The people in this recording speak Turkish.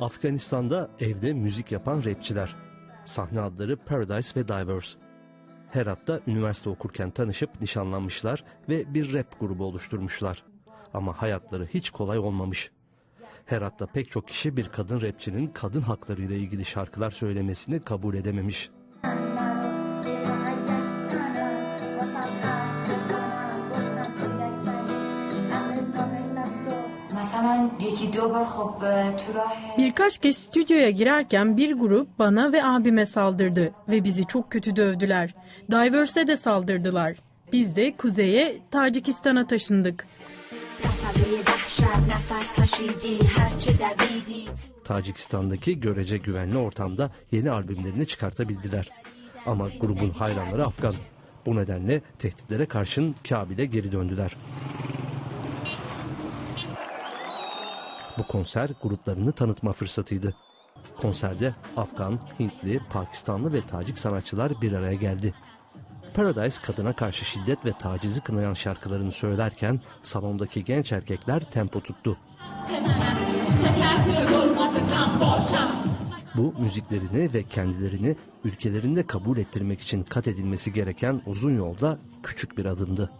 Afganistan'da evde müzik yapan rapçiler. Sahne adları Paradise ve Divers. Herat'ta üniversite okurken tanışıp nişanlanmışlar ve bir rap grubu oluşturmuşlar. Ama hayatları hiç kolay olmamış. Herat'ta pek çok kişi bir kadın rapçinin kadın haklarıyla ilgili şarkılar söylemesini kabul edememiş. Birkaç kez stüdyoya girerken bir grup bana ve abime saldırdı ve bizi çok kötü dövdüler. Diverse'e de saldırdılar. Biz de kuzeye Tacikistan'a taşındık. Tacikistan'daki görece güvenli ortamda yeni albümlerini çıkartabildiler. Ama grubun hayranları Afgan. Bu nedenle tehditlere karşın Kabil'e geri döndüler. Bu konser gruplarını tanıtma fırsatıydı. Konserde Afgan, Hintli, Pakistanlı ve Tacik sanatçılar bir araya geldi. Paradise kadına karşı şiddet ve tacizi kınayan şarkılarını söylerken salondaki genç erkekler tempo tuttu. Bu müziklerini ve kendilerini ülkelerinde kabul ettirmek için kat edilmesi gereken uzun yolda küçük bir adımdı.